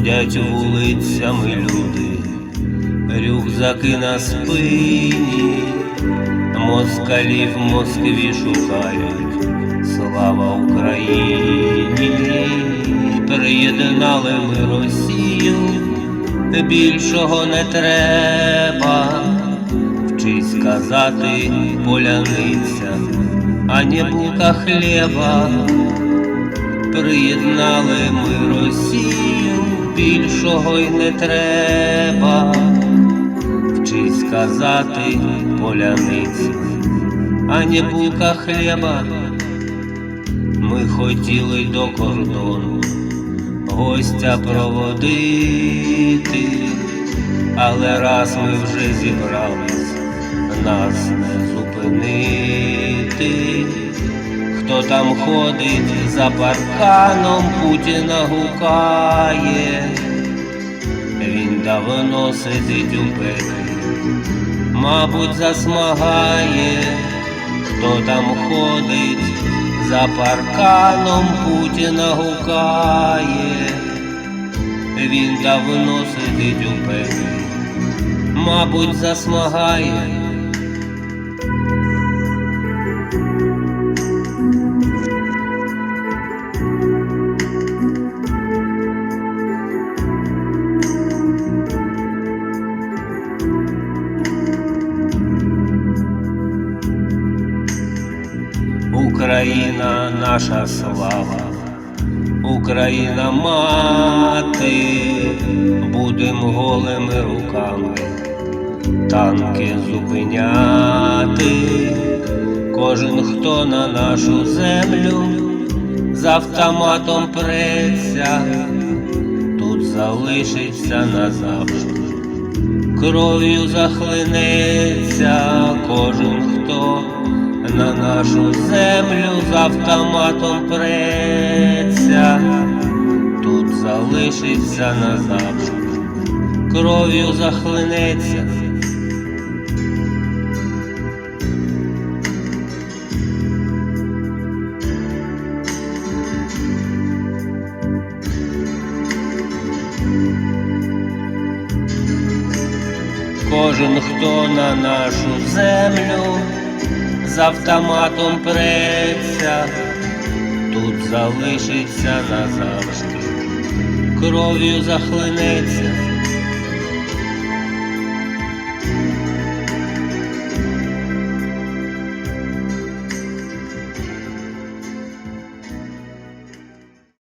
Ходять вулицями люди, рюкзаки на спині, москалів в Москві шукають, слава Україні, приєднали ми Росію, більшого не треба, вчись казати поляниця, а не булка хліба. Приєднали ми Росію, більшого й не треба. Вчись казати поляниці, а не булка хліба. Ми хотіли до кордону гостя проводити, але раз ми вже зібрались, нас зупинити. Хто там ходить за парканом, Путіна гукає, він давно сидить у пеклі, мабуть, засмагає, хто там ходить за парканом, Путіна гукає, він давно сидить у пеклі, мабуть, засмагає. Україна наша слава, Україна мати, будем голими руками танки зупиняти. Кожен, хто на нашу землю з автоматом преться, тут залишиться назавжди. Кров'ю захлинеться кожен, хто на нашу землю з автоматом преться, тут залишиться назавжди, кров'ю захлинеться. Кожен, хто на нашу землю з автоматом преться, тут залишиться назавжди, кров'ю захлинеться.